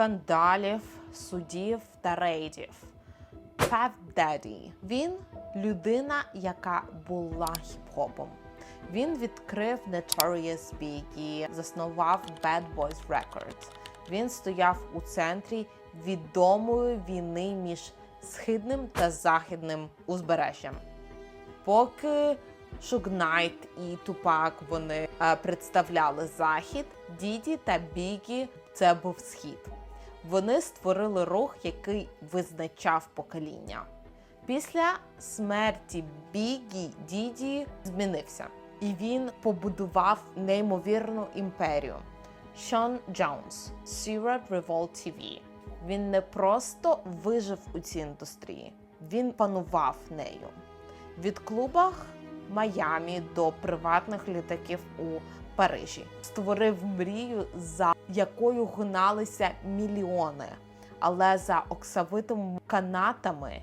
скандалів, судів та рейдів. Puff Daddy. Він людина, яка була хіп-хопом. Він відкрив Notorious Big, заснував Bad Boys Records. Він стояв у центрі відомої війни між східним та західним узбережжям. Поки Шуг Найт і Тупак вони е, представляли захід, Діді та Бігі це був схід. Вони створили рух, який визначав покоління. Після смерті Бігі Діді змінився, і він побудував неймовірну імперію. Шон Джонс, Sierra Revolt TV. Він не просто вижив у цій індустрії, він панував нею. Від клубах Майамі до приватних літаків у Парижі. Створив мрію, за якою гналися мільйони. Але за оксавитими канатами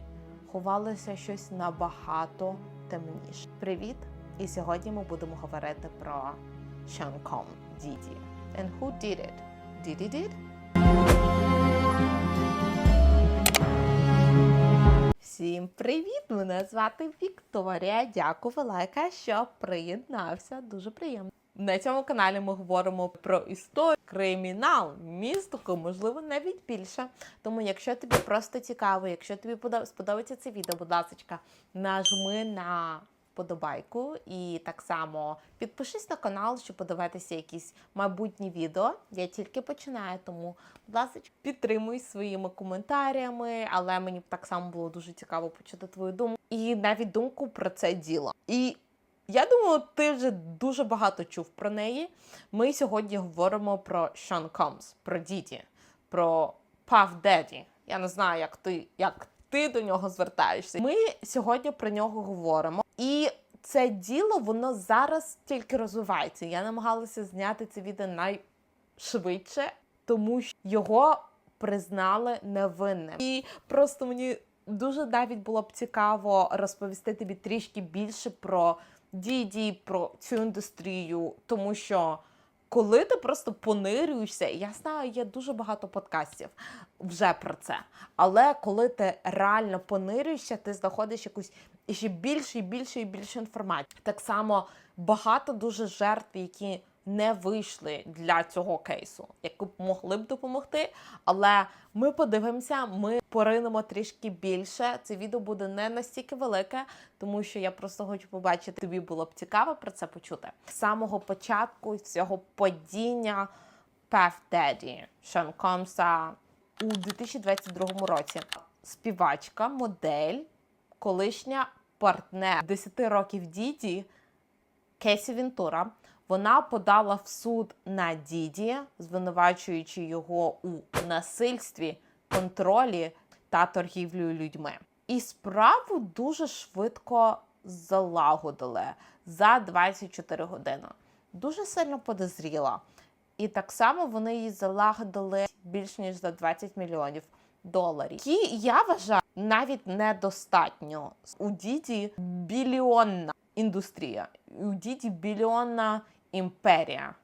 ховалося щось набагато темніше. Привіт! І сьогодні ми будемо говорити про Combs, Diddy. And who did it? Diddy did? Всім привіт! Мене звати Вікторія. Дякую велика, що приєднався. Дуже приємно. На цьому каналі ми говоримо про історію, кримінал, містику, можливо, навіть більше. Тому, якщо тобі просто цікаво, якщо тобі подо- сподобається це відео, будь ласка, нажми на подобайку і так само підпишись на канал, щоб подивитися якісь майбутні відео. Я тільки починаю, тому, будь ласка, підтримуй своїми коментарями, але мені так само було дуже цікаво почути твою думку і навіть думку про це діло. І я думаю, ти вже дуже багато чув про неї. Ми сьогодні говоримо про Шон Комс, про Діді, про Puff Daddy. Я не знаю, як ти, як ти до нього звертаєшся. Ми сьогодні про нього говоримо. І це діло воно зараз тільки розвивається. Я намагалася зняти це відео найшвидше, тому що його признали невинним. І просто мені дуже навіть було б цікаво розповісти тобі трішки більше про Діді, про цю індустрію, тому що. Коли ти просто понирюєшся, я знаю, є дуже багато подкастів вже про це. Але коли ти реально понирюєшся, ти знаходиш якусь ще більше і більше і більше інформації. Так само багато дуже жертв, які не вийшли для цього кейсу, які б могли б допомогти. Але ми подивимося, ми поринемо трішки більше. Це відео буде не настільки велике, тому що я просто хочу побачити, тобі було б цікаво про це почути. З самого початку цього падіння Puff Daddy Шон Комса у 2022 році. Співачка, модель, колишня партнер 10 років Діді Кесі Вінтура. Вона подала в суд на Діді, звинувачуючи його у насильстві, контролі та торгівлею людьми. І справу дуже швидко залагодили за 24 години. Дуже сильно подозріла. І так само вони її залагодили більш ніж за 20 мільйонів доларів. І я вважаю навіть недостатньо. У Діді біліонна індустрія, у Діді біліонна імперія.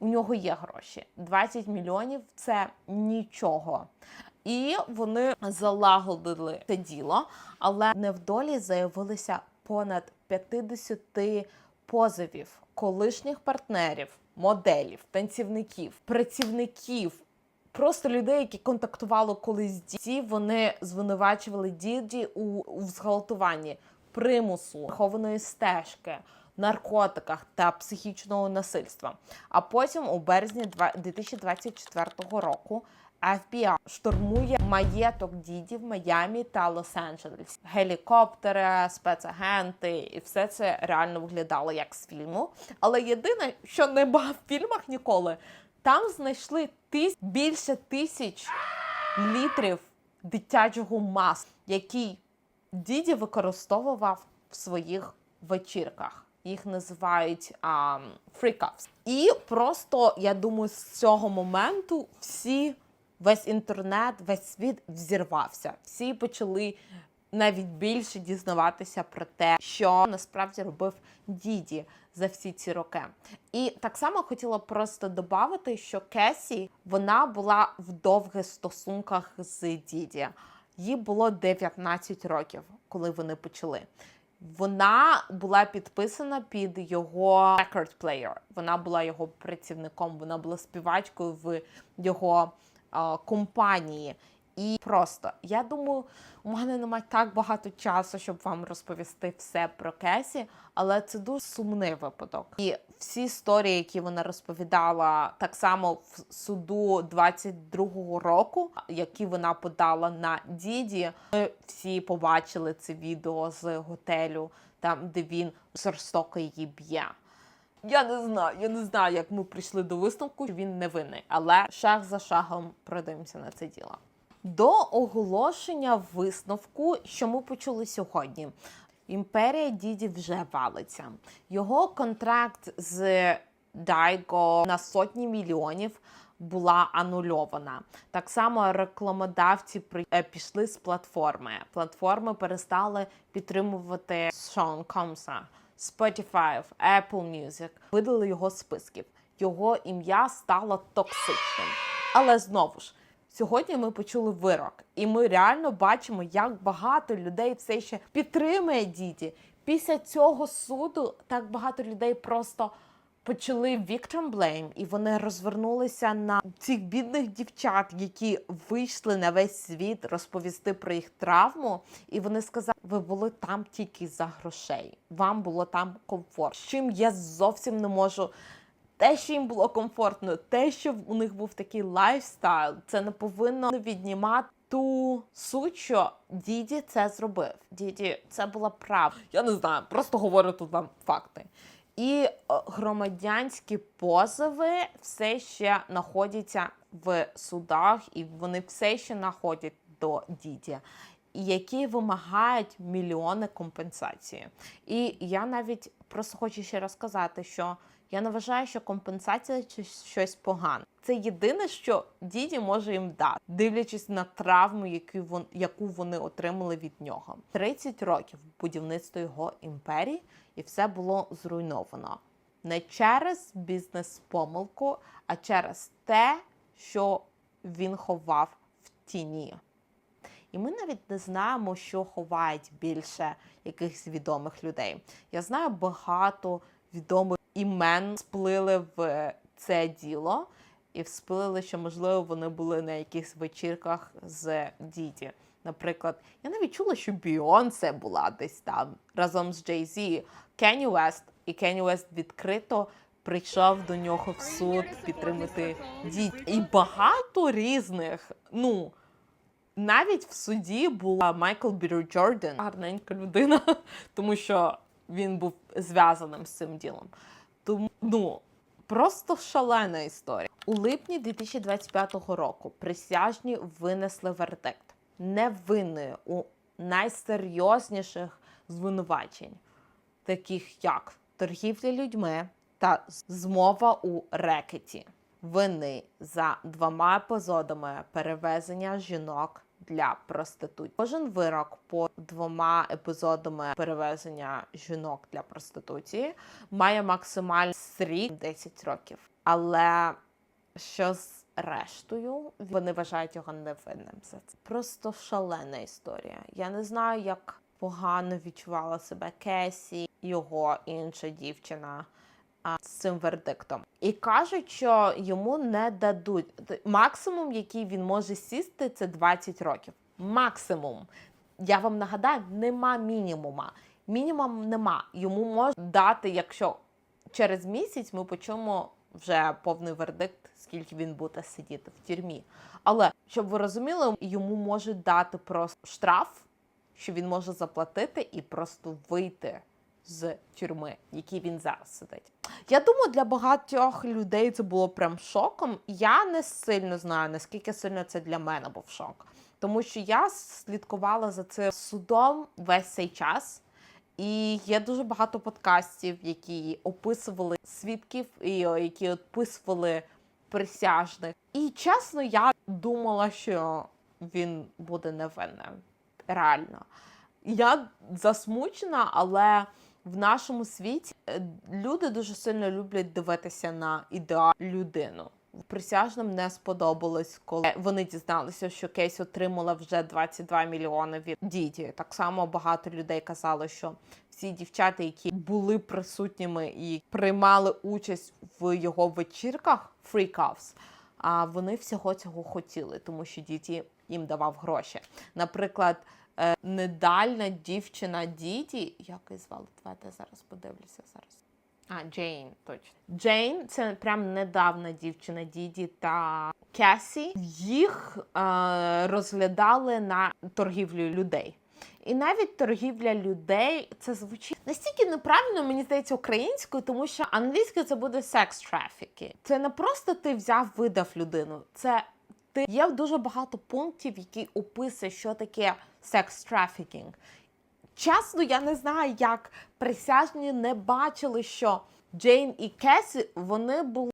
У нього є гроші. 20 мільйонів це нічого. І вони залагодили це діло, але невдолі заявилися понад 50 позовів колишніх партнерів, моделів, танцівників, працівників. Просто людей, які контактували колись з Діді, вони звинувачували Діді у, у зґвалтуванні, примусу, хованої стежки, наркотиках та психічного насильства. А потім, у березні два- 2024 року, FBI штурмує маєток Діді в Майамі та Лос-Анджелесі. Гелікоптери, спецагенти, і все це реально виглядало як з фільму. Але єдине, що не було в фільмах ніколи, там знайшли тис... більше тисяч літрів дитячого масла, який Діді використовував в своїх вечірках. Їх називають а, фрікавс. І просто я думаю, з цього моменту всі, весь інтернет, весь світ взірвався. Всі почали навіть більше дізнаватися про те, що насправді робив діді за всі ці роки. І так само хотіла просто додати, що Кесі вона була в довгих стосунках з діді. Їй було 19 років, коли вони почали. Вона була підписана під його record player. Вона була його працівником, вона була співачкою в його е, компанії. І просто я думаю, у мене немає так багато часу, щоб вам розповісти все про Кесі, але це дуже сумний випадок. І всі історії, які вона розповідала, так само в суду 22-го року, які вона подала на діді. Ми всі побачили це відео з готелю, там де він жорстоко її б'є. Я не знаю, я не знаю, як ми прийшли до висновку, він невинний, але шаг за шагом пройдемося на це діло. До оголошення висновку, що ми почули сьогодні. Імперія Діді вже валиться. Його контракт з Дайго на сотні мільйонів була анульована. Так само рекламодавці е, пішли з платформи. Платформи перестали підтримувати Шон Комса, Spotify, Apple Music, видали його списків. Його ім'я стало токсичним. Але знову ж. Сьогодні ми почули вирок, і ми реально бачимо, як багато людей все ще підтримує діді. Після цього суду так багато людей просто почали victim blame, і вони розвернулися на цих бідних дівчат, які вийшли на весь світ розповісти про їх травму. І вони сказали, ви були там тільки за грошей. Вам було там комфорт. З чим я зовсім не можу те, що їм було комфортно, те, що у них був такий лайфстайл, це не повинно віднімати ту суть, що діді це зробив. Діді, це була правда. Я не знаю, просто говорю тут вам факти. І е, громадянські позови все ще знаходяться в судах, і вони все ще знаходять до діді. Які вимагають мільйони компенсації. І я навіть просто хочу ще раз сказати, що я не вважаю, що компенсація чи щось погане. Це єдине, що діді може їм дати, дивлячись на травму, яку вон, яку вони отримали від нього. 30 років будівництва його імперії, і все було зруйновано не через бізнес-помилку, а через те, що він ховав в тіні. І ми навіть не знаємо, що ховають більше якихось відомих людей. Я знаю багато відомих імен сплили в це діло і всплили, що можливо вони були на якихось вечірках з діді. Наприклад, я навіть чула, що Бійонсе була десь там разом з Джей Зі, Кенні Вест, і Кенні Вест відкрито прийшов до нього в суд підтримати дітей. І багато різних. Ну навіть в суді була Майкл Бірю Джордан, гарненька людина, тому що він був зв'язаним з цим ділом. Тому ну просто шалена історія. У липні 2025 року присяжні винесли вердикт невинною у найсерйозніших звинувачень, таких як торгівля людьми та змова у рекеті. Вини за двома епізодами перевезення жінок для проституції. Кожен вирок по двома епізодами перевезення жінок для проституції має максимальний срік 10 років. Але що з рештою вони вважають його невинним за це. Просто шалена історія. Я не знаю, як погано відчувала себе Кесі, його інша дівчина з цим вердиктом. І кажуть, що йому не дадуть максимум, який він може сісти, це 20 років. Максимум. Я вам нагадаю, нема мінімума. Мінімум нема. Йому можуть дати, якщо через місяць ми почуємо вже повний вердикт, скільки він буде сидіти в тюрмі. Але щоб ви розуміли, йому можуть дати просто штраф, що він може заплатити і просто вийти з тюрми, якій він зараз сидить. Я думаю, для багатьох людей це було прям шоком. Я не сильно знаю, наскільки сильно це для мене був шок. Тому що я слідкувала за цим судом весь цей час. І є дуже багато подкастів, які описували свідків і які описували присяжних. І чесно, я думала, що він буде невинним. Реально. Я засмучена, але в нашому світі е, люди дуже сильно люблять дивитися на ідеал людину. Присяжним не сподобалось, коли вони дізналися, що Кейс отримала вже 22 мільйони від Діді. Так само багато людей казали, що всі дівчата, які були присутніми і приймали участь в його вечірках Freak-Offs, а вони всього цього хотіли, тому що діді їм давав гроші. Наприклад, недальна дівчина Діді, як її звали? Давайте я зараз подивлюся зараз. А, Джейн, точно. Джейн це прям недавна дівчина Діді та Кесі. Їх е, розглядали на торгівлю людей. І навіть торгівля людей це звучить настільки неправильно, мені здається, українською, тому що англійською це буде секс трафіки. Це не просто ти взяв, видав людину. Це ти є дуже багато пунктів, які описують, що таке секс трафікінг. Чесно, я не знаю, як присяжні не бачили, що Джейн і Кесі вони були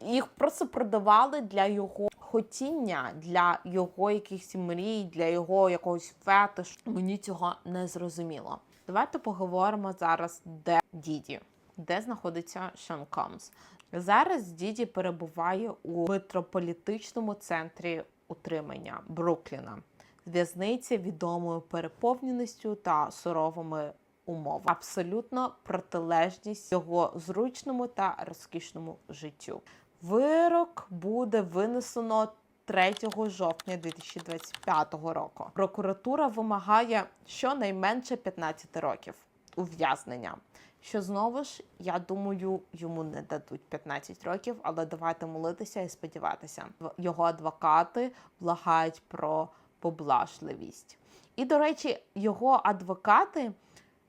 їх просто продавали для його хотіння, для його якихось мрій, для його якогось фетиш. Мені цього не зрозуміло. Давайте поговоримо зараз, де Діді, де знаходиться Шон Комс. Зараз Діді перебуває у метрополітичному центрі утримання Брукліна. В'язниця відомою переповненістю та суровими умовами. Абсолютно протилежність його зручному та розкішному життю. Вирок буде винесено 3 жовтня 2025 року. Прокуратура вимагає щонайменше 15 років ув'язнення. Що знову ж, я думаю, йому не дадуть 15 років, але давайте молитися і сподіватися. Його адвокати благають про поблажливість. І, до речі, його адвокати,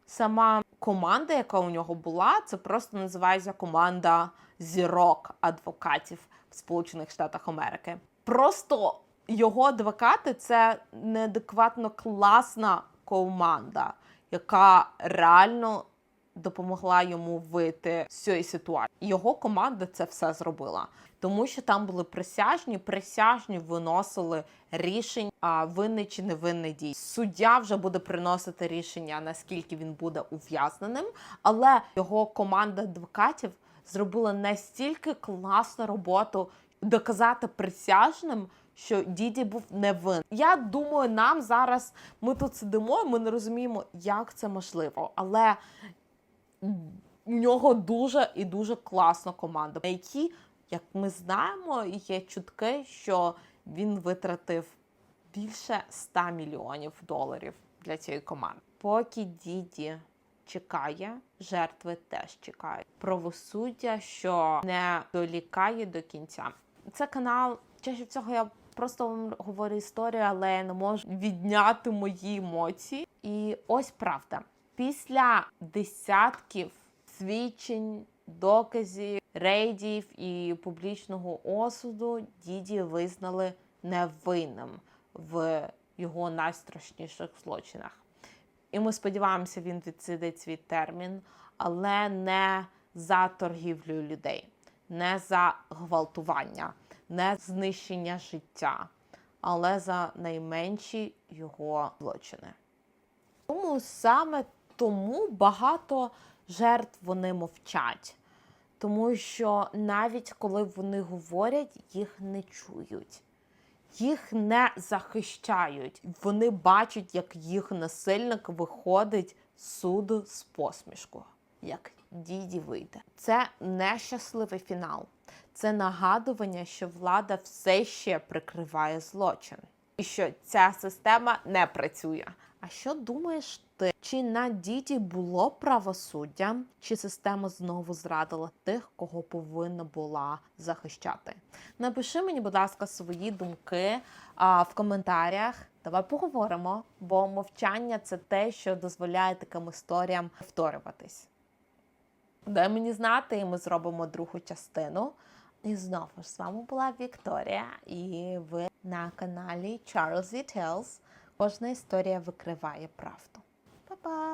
сама команда, яка у нього була, це просто називається команда зірок адвокатів в Сполучених Штатах Америки. Просто його адвокати це неадекватно класна команда, яка реально допомогла йому вийти з цієї ситуації. Його команда це все зробила, тому що там були присяжні. Присяжні виносили рішень, а винний чи не винний дій. Суддя вже буде приносити рішення, наскільки він буде ув'язненим, але його команда адвокатів зробила настільки класну роботу доказати присяжним. Що діді був невинний. Я думаю, нам зараз ми тут сидимо, ми не розуміємо, як це можливо. Але у нього дуже і дуже класна команда, на якій, як ми знаємо, є чутки, що він витратив більше 100 мільйонів доларів для цієї команди. Поки діді чекає, жертви теж чекають. Правосуддя, що не долікає до кінця. Це канал, чаще всього я просто вам говорю історію, але я не можу відняти мої емоції. І ось правда. Після десятків свідчень, доказів, рейдів і публічного осуду діді визнали невинним в його найстрашніших злочинах. І ми сподіваємося, він відсидить свій термін, але не за торгівлею людей, не за гвалтування, не знищення життя, але за найменші його злочини. Тому саме тому багато жертв вони мовчать, тому що навіть коли вони говорять, їх не чують, їх не захищають. Вони бачать, як їх насильник виходить з суду з посмішкою, як діді вийде. Це нещасливий фінал. Це нагадування, що влада все ще прикриває злочин, і що ця система не працює. А що думаєш ти? Чи на діді було правосуддя, чи система знову зрадила тих, кого повинна була захищати? Напиши мені, будь ласка, свої думки а, в коментарях. Давай поговоримо, бо мовчання це те, що дозволяє таким історіям повторюватись. Дай мені знати, і ми зробимо другу частину. І знову ж з вами була Вікторія, і ви на каналі Charles Details. Кожна історія викриває правду. 바이바이.